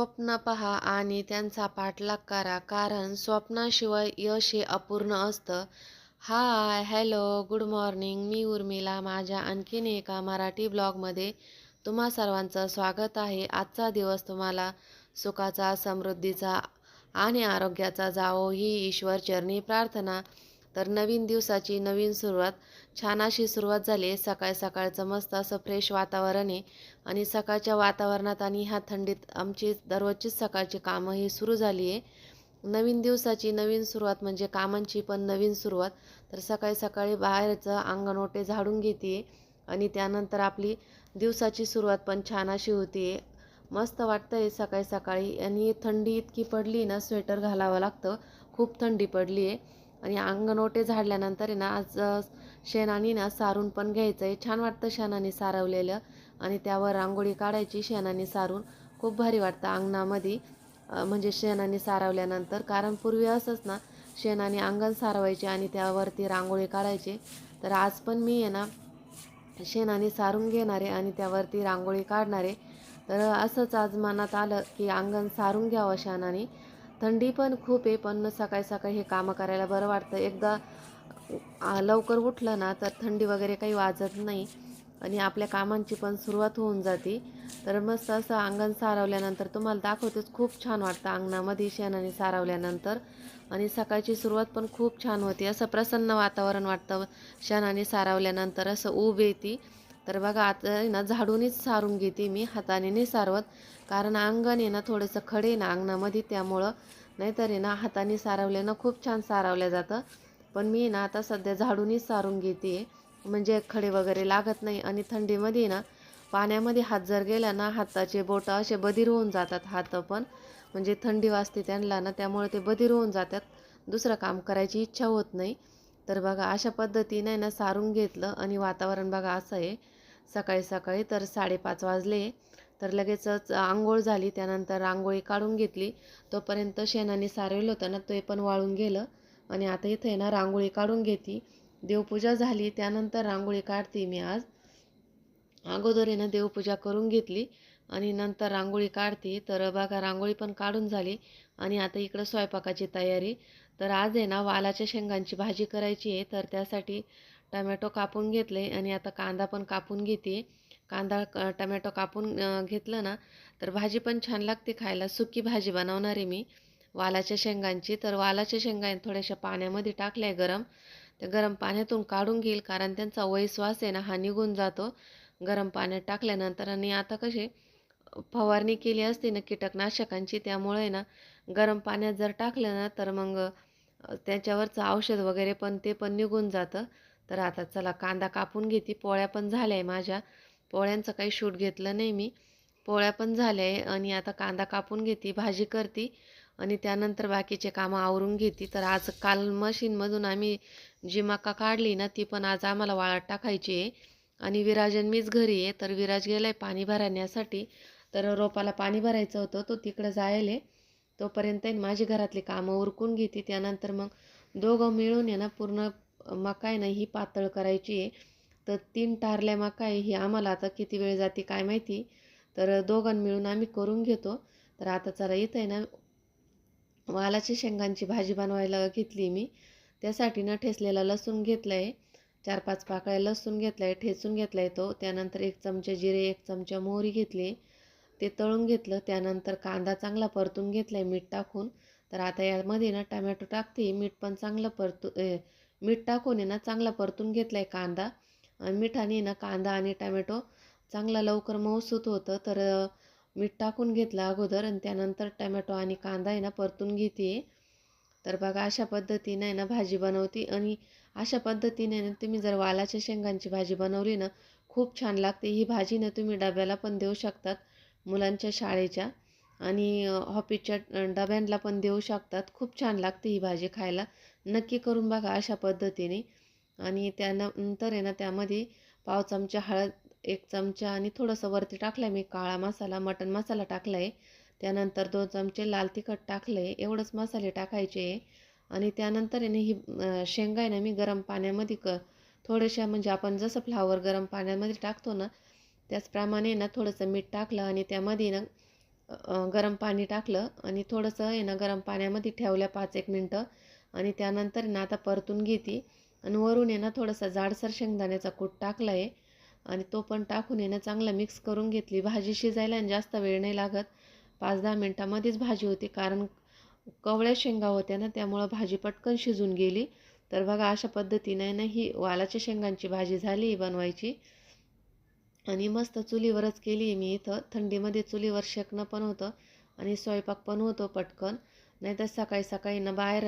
स्वप्न पहा आणि त्यांचा पाठलाग करा कारण स्वप्नाशिवाय यश हे अपूर्ण असतं. Hi hello good morning. मी उर्मिला. माझ्या आणखीन एका मराठी ब्लॉगमध्ये तुम्हा सर्वांचं स्वागत आहे. आजचा दिवस तुम्हाला सुखाचा समृद्धीचा आणि आरोग्याचा जावो ही ईश्वर चरणी प्रार्थना. तर नवीन दिवसाची नवीन सुरुवात छान अशी सुरुवात झाली. आहे सकाळ सकाळचं मस्त असं फ्रेश वातावरण आहे. आणि सकाळच्या वातावरणात आणि ह्या थंडीत आमची दररोजचीच सकाळची कामं ही सुरू झाली आहे. नवीन दिवसाची नवीन सुरुवात म्हणजे कामांची पण नवीन सुरुवात. तर सकाळी सकाळी बाहेरचं अंगण ओटे झाडून घेते. आणि त्यानंतर आपली दिवसाची सुरुवात पण छान अशी होती. मस्त वाटतं आहे सकाळी सकाळी. आणि थंडी इतकी पडली ना स्वेटर घालावं लागतं. खूप थंडी पडली आहे. आणि अंगण ओटे झाडल्यानंतर आहे ना आज शेणाने ना सारून पण घ्यायचं आहे छान वाटतं शेणाने सारवलेलं आणि त्यावर रांगोळी काढायची शेणाने सारून. खूप भारी वाटतं अंगणामध्ये म्हणजे शेणाने सारवल्यानंतर. कारण पूर्वी असंच ना शेणाने अंगण सारवायचे आणि त्यावरती रांगोळी काढायची. तर आज पण मी आहे ना शेणाने सारून घेणारे आणि त्यावरती रांगोळी काढणारे. तर असंच आज मनात आलं की अंगण सारून घ्यावं शेणाने. थंडी पण खूप आहे पण सकाळी सकाळी हे कामं करायला बरं वाटतं. एकदा लवकर उठलं ना तर थंडी वगैरे काही वाजत नाही आणि आपल्या कामांची पण सुरुवात होऊन जाते. तर मस्त असं अंगण सारवल्यानंतर तुम्हाला दाखवतेच खूप छान वाटतं अंगणामध्ये शेणाने सारवल्यानंतर. आणि सकाळची सुरुवात पण खूप छान होती. असं प्रसन्न वातावरण वाटतं शेणाने सारवल्यानंतर असं ऊब येते तर बघा आता आहे ना झाडूनच सारून घेते मी हाताने नाही सारवत. कारण अंगण आहे ना थोडंसं खडे आहे ना अंगणामध्ये त्यामुळं नाहीतर आहे ना हाताने सारवल्यानं खूप छान सारवलं जातं. पण मी ना आता सध्या झाडूनच सारून घेते. म्हणजे खडे वगैरे लागत नाही आणि थंडीमध्ये ना पाण्यामध्ये हात जर गेला ना हाताचे बोटं असे बधीर होऊन जातात हात पण. म्हणजे थंडी वाजते त्यांना ना त्यामुळे ते बधीर होऊन जातात. दुसरं काम करायची इच्छा होत नाही. तर बघा अशा पद्धतीने ना सारून घेतलं आणि वातावरण बघा असं आहे. सकाळी सकाळी तर साडेपाच वाजले तर लगेचच आंघोळ झाली त्यानंतर रांगोळी काढून घेतली. तोपर्यंत शेणाने सारवलं होतं ना ते पण वाळून गेलं. आणि आता इथं आहे ना रांगोळी काढून घेते. देवपूजा झाली त्यानंतर रांगोळी काढते मी आज. अगोदर आहे ना देवपूजा करून घेतली आणि नंतर रांगोळी काढते. तर बघा रांगोळी पण काढून झाली आणि आता इकडं स्वयंपाकाची तयारी. तर आज आहे ना वालाच्या शेंगांची भाजी करायची आहे. तर त्यासाठी टमॅटो कापून घेतले आणि आता कांदा पण कापून घेते. कांदा टमॅटो कापून घेतलं ना तर भाजी पण छान लागते खायला. सुकी भाजी बनवणार आहे मी वालाच्या शेंगांची. तर वालाच्या शेंगा थोड्याशा पाण्यामध्ये टाकल्या गरम. त्या गरम पाण्यातून काढून घेईल कारण त्यांचा वयस्वास आहे ना हा निघून जातो. गरम पाण्यात टाकल्यानंतर आणि आता कसे फवारणी केली असते ना कीटकनाशकांची त्यामुळे ना गरम पाण्यात जर टाकलं ना तर मग त्याच्यावरचं औषध वगैरे पण ते पण निघून जातं. तर आता चला कांदा कापून घेते. पोळ्या पण झाल्या आहे माझ्या. पोळ्यांचं काही शूट घेतलं नाही मी. पोळ्या पण झाल्या आहे आणि आता कांदा कापून घेते भाजी करते आणि त्यानंतर बाकीचे कामं आवरून घेते. तर आज काल मशीनमधून आम्ही जी मका काढली ना ती पण आज आम्हाला वाळत टाकायची आहे. आणि विराजन मीच घरी आहे. तर विराज गेला आहे पाणी भरण्यासाठी. तर रोपाला पाणी भरायचं होतं. तो तिकडं जायले तोपर्यंत ना माझी घरातली कामं उरकून घेते. त्यानंतर मग दोघं मिळून आहे ना पूर्ण मका आहे ना ही पातळ करायची आहे. तर तीन टारल्या मका आहे ही आम्हाला आता किती वेळ जाते काय माहिती. तर दोघां मिळून आम्ही करून घेतो. तर आता चला इथं आहे ना वालाच्या शेंगांची भाजी बनवायला घेतली मी. त्यासाठी ना ठेसलेला लसूण घेतला आहे चार पाच पाकळ्या लसूण घेतला आहे ठेचून घेतला आहे तो. त्यानंतर एक चमचा जिरे एक चमचा मोहरी घेतली. ते तळून घेतलं त्यानंतर कांदा चांगला परतून घेतला आहे मीठ टाकून. तर आता यामध्ये ना टमॅटो टाकते मीठ पण चांगलं परतू ए, मीठ टाकून आहे ना चांगला परतून घेतला आहे कांदा. आणि मिठाने ना कांदा आणि टमॅटो चांगला लवकर मऊसूत होतं. तर मीठ टाकून घेतलं अगोदर आणि त्यानंतर टमॅटो आणि कांदा आहे ना परतून घेते. तर बघा अशा पद्धतीने आहे ना भाजी बनवते. आणि अशा पद्धतीने ना तुम्ही जर वालाच्या शेंगांची भाजी बनवली ना खूप छान लागते. ही भाजी ना तुम्ही डब्याला पण देऊ शकतात. मुलांच्या शाळेच्या. आणि हॉपीच्या डब्यांना पण देऊ शकतात. खूप छान लागते ही भाजी खायला. नक्की करून बघा अशा पद्धतीने. आणि त्यानंतर आहे ना त्यामध्ये पाव चमचा हळद एक चमचा आणि थोडंसं वरती टाकलं आहे मी काळा मसाला मटन मसाला टाकला आहे त्यानंतर दोन चमचे लाल तिखट टाकलं आहे एवढंच मसाले टाकायचे. आहे आणि त्यानंतर आहे ना ही शेंगा आहे ना मी गरम पाण्यामध्ये क थोड्याशा म्हणजे आपण जसं फ्लावर गरम पाण्यामध्ये टाकतो ना त्याचप्रमाणे ना थोडंसं मीठ टाकलं आणि त्यामध्ये ना गरम पाणी टाकलं आणि थोडंसं आहे ना गरम पाण्यामध्ये ठेवल्या पाच एक मिनटं आणि त्यानंतर ना आता परतून घेते. आणि वरून आहे ना थोडासा जाडसर शेंगदाण्याचा कूट टाकला आहे आणि तो पण टाकून आहे ना चांगला मिक्स करून घेतली. भाजी शिजायला आणि जास्त वेळ नाही लागत. पाच दहा मिनटामध्येच भाजी होती कारण कवळ्या शेंगा होत्या ना त्यामुळं भाजी पटकन शिजून गेली. तर बघा अशा पद्धतीने ना ही वालाच्या शेंगांची भाजी झाली बनवायची. आणि मस्त चुलीवरच केली मी इथं. थंडीमध्ये चुलीवर शेकणं पण होतं आणि स्वयंपाक पण होतो पटकन. नाहीतर सकाळी सकाळी ना बाहेर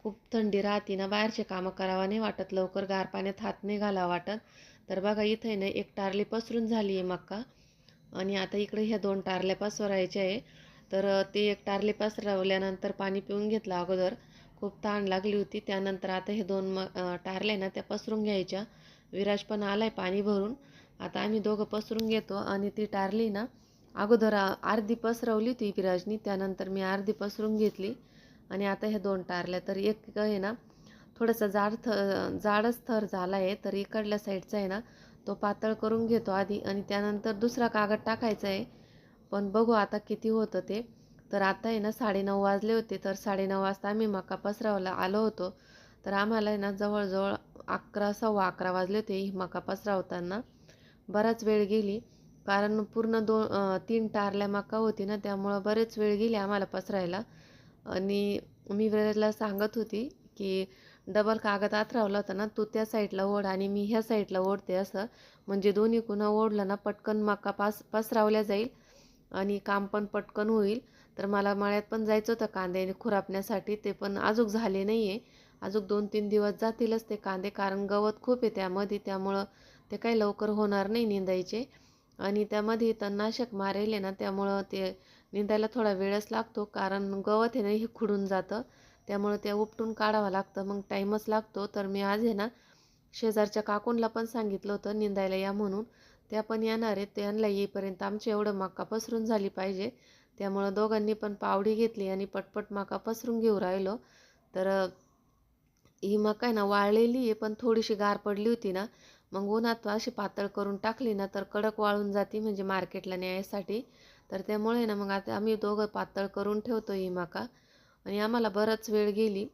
खूप थंडी राहते ना बाहेरचे कामं करावं नाही वाटत. लवकर गार पाण्यात हात नाही घालावं वाटत. तर बघा इथे ना एक टारली पसरून झाली आहे मक्का. आणि आता इकडे ह्या दोन टारल्या पसरायच्या आहे. तर ते एक टारली पसरवल्यानंतर पाणी पिऊन घेतलं अगोदर. खूप ताण लागली होती. त्यानंतर आता हे दोन म टारल्या ना त्या पसरून घ्यायच्या. विराज पण आला आहे पाणी भरून. आता आम्ही दोघं पसरून घेतो आणि ती टारली ना अगोदर अर्धी पसरवली होती विराजनी त्यानंतर मी अर्धी पसरून घेतली आणि आता ह्या दोन टारल्या. तर एक आहे ना थोडासा जाड थ जाडच थर झाला आहे तर इकडल्या साईडचा आहे ना तो पातळ करून घेतो आधी आणि त्यानंतर दुसरा कागद टाकायचा आहे. पण बघू आता किती होतं ते. तर आता आहे ना साडेनऊ वाजले होते तर साडेनऊ वाजता आम्ही मका पसरावला आलो होतो. तर आम्हाला आहे ना जवळजवळ अकरा सव्वा अकरा वाजले होते ही मका पसरावताना. बराच वेळ गेली. कारण पूर्ण दोन तीन टारल्या मका होती ना त्यामुळं बरेच वेळ गेली आम्हाला पसरायला. आणि मी वेळेला सांगत होती की डबल कागद आथरावला होता ना तू त्या साईडला ओढ आणि मी ह्या साईडला ओढते असं. म्हणजे दोन्ही कुणा ओढलं ना पटकन मका पास पसरावल्या जाईल आणि काम पण पटकन होईल. तर मला मळ्यात पण जायचं होतं कांदे खुरापण्यासाठी. ते पण अजूक झाले नाही आहे अजूक दोन तीन दिवस जातीलच ते कांदे कारण गवत खूप आहे त्यामध्ये. त्यामुळं ते काही लवकर होणार नाही निंदायचे. आणि त्यामध्ये तणनाशक मारेल ना त्यामुळं ते निंदायला थोडा वेळच लागतो. कारण गवत आहे ना हे खुडून जातं. त्यामुळं ते उपटून काढावं लागतं. मग टाईमच लागतो. तर मी आज आहे ना शेजारच्या काकूनला पण सांगितलं होतं निंदायला या म्हणून. त्या पण येणार आहेत. त्यांना येईपर्यंत आमची एवढं मका पसरून झाली पाहिजे. त्यामुळं दोघांनी पण पावडी घेतली आणि पटपट मका पसरून घेऊ राहिलो. तर ही मका आहे ना वाळलेली आहे पण थोडीशी गार पडली होती ना मग उन्हात अशी पातळ करून टाकली ना तर कडक वाळून जाती म्हणजे मार्केटला न्यायसाठी. तर त्यामुळे ना मग आता आम्ही दोघं पातळ करून ठेवतो ही मका. आणि आम्हाला बराच वेळ गेली.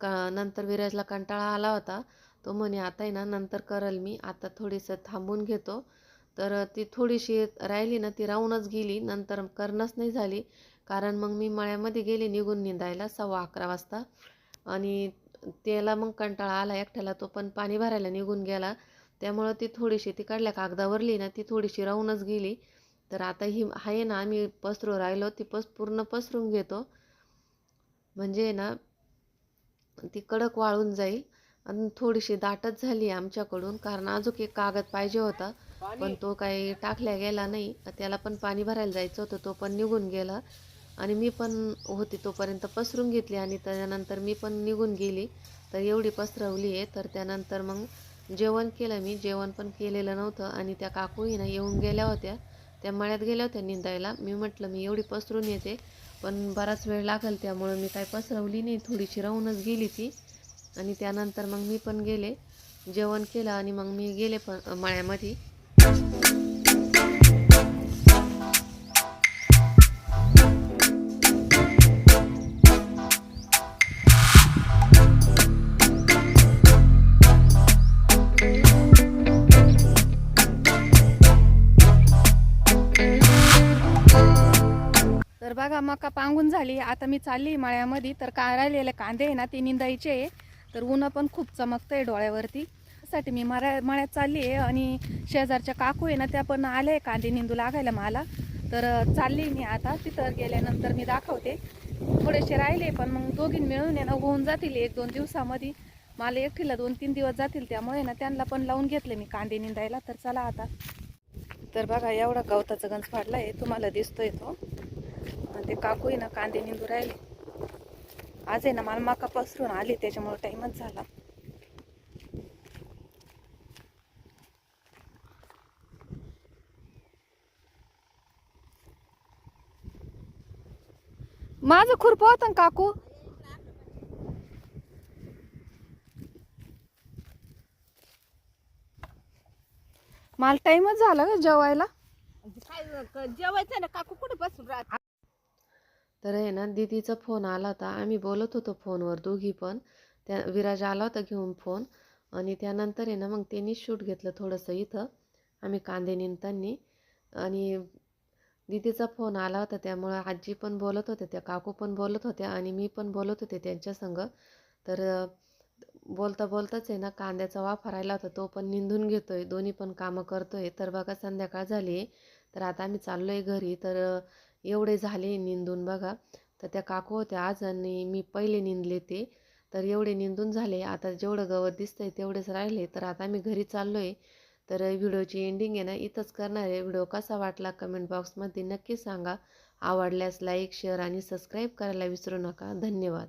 का नंतर विराजला कंटाळा आला होता. तो म्हणे आता आहे ना नंतर करल मी. आता थोडीसं थांबून घेतो. तर ती थोडीशी राहिली ना ती राहूनच गेली. नंतर करणंच नाही झाली. कारण मग मी मळ्यामध्ये गेले निघून निंदायला सव्वा अकरा वाजता. आणि त्याला मग कंटाळा आला एकट्याला तो पण पाणी भरायला निघून गेला. त्यामुळं ती थोडीशी ती काढल्या कागदावरली ना ती थोडीशी राहूनच गेली. तर आता ही आहे ना आम्ही पसरू राहिलो ती पस पूर्ण पसरून घेतो. म्हणजे ना ती कडक वाळून जाईल. आणि थोडीशी दाटच झाली आमच्याकडून कारण अजून एक कागद पाहिजे होता. पण तो काही टाकल्या गेला नाही. त्याला पण पाणी भरायला जायचं होतं तो पण निघून गेला. आणि मी पण होती तोपर्यंत पसरून घेतली आणि त्यानंतर मी पण निघून गेली. तर एवढी पसरवली आहे. तर त्यानंतर मग जेवण केलं मी. जेवण पण केलेलं नव्हतं आणि त्या काकूही ना येऊन गेल्या होत्या. त्या मळ्यात गेल्या होत्या निंदायला. मी म्हटलं मी एवढी पसरून येते पण बराच वेळ लागेल त्यामुळं मी काही पसरवली नाही. थोडीशी राहूनच गेली ती. आणि त्यानंतर मग मी पण गेले. जेवण केलं आणि मग मी गेले पण मळ्यामध्ये. मका पांगून झाली. आता मी चालली मळ्यामध्ये तर का राहिलेले कांदे आहे ना ते निंदायचे आहे. तर ऊन पण खूप चमकतंय डोळ्यावरती. त्यासाठी मी मळ्या मळ्यात चालली आहे आणि शेजारच्या काकू आहे ना त्या पण आले कांदे निंदू लागायला मला. तर चालली मी आता. तिथं गेल्यानंतर मी दाखवते. थोडेसे राहिले पण मग दोघीं मिळून आहे ना होऊन जातील एक दोन दिवसामध्ये. मला एकटीला दोन तीन दिवस जातील त्यामुळे ना त्यांना पण लावून घेतले मी कांदे निंदायला. तर चला आता. तर बघा एवढा गवताचा गंज फाडला आहे तुम्हाला दिसतोय तो. आणि ते काकू आहे ना कांदे निंदू राहिले. आज आहे ना मला मका पसरून आली त्याच्यामुळे टाइमच झाला. माझं खुरप होतं ना काकू. मला टाइमच झाला का जेवायला. जेवायचं ना काकू कुठे बसून राहत? तर आहे ना दीदीचा फोन आला होता. आम्ही बोलत होतो फोनवर दोघी पण. त्या विराज आला होता घेऊन फोन. आणि त्यानंतर आहे ना मग त्यांनी शूट घेतलं थोडंसं इथं. आम्ही कांदे निंदतानी आणि दिदीचा फोन आला होता त्यामुळं आजी पण बोलत होत्या त्या काकू पण बोलत होत्या आणि मी पण बोलत होते त्यांच्या संग. तर बोलता बोलताच आहे ना कांद्याचा वाफा राहिला होता तो पण निंदून घेतो आहे दोन्ही पण कामं करतो आहे तर बघा संध्याकाळ झाली आहे. तर आता आम्ही चाललो आहे घरी. तर एवढे झाले निंदून बघा. तर त्या काकू होत्या आज आणि मी पहिले निंदले ते. तर एवढे निंदून झाले. आता जेवढं गवत दिसतंय तेवढेच राहिले. तर आता मी घरी चाललो आहे तर व्हिडिओची एंडिंग आहे ना इथंच करणार आहे. व्हिडिओ कसा वाटला कमेंट बॉक्समध्ये नक्की सांगा. आवडल्यास लाईक शेअर आणि सबस्क्राईब करायला विसरू नका. धन्यवाद.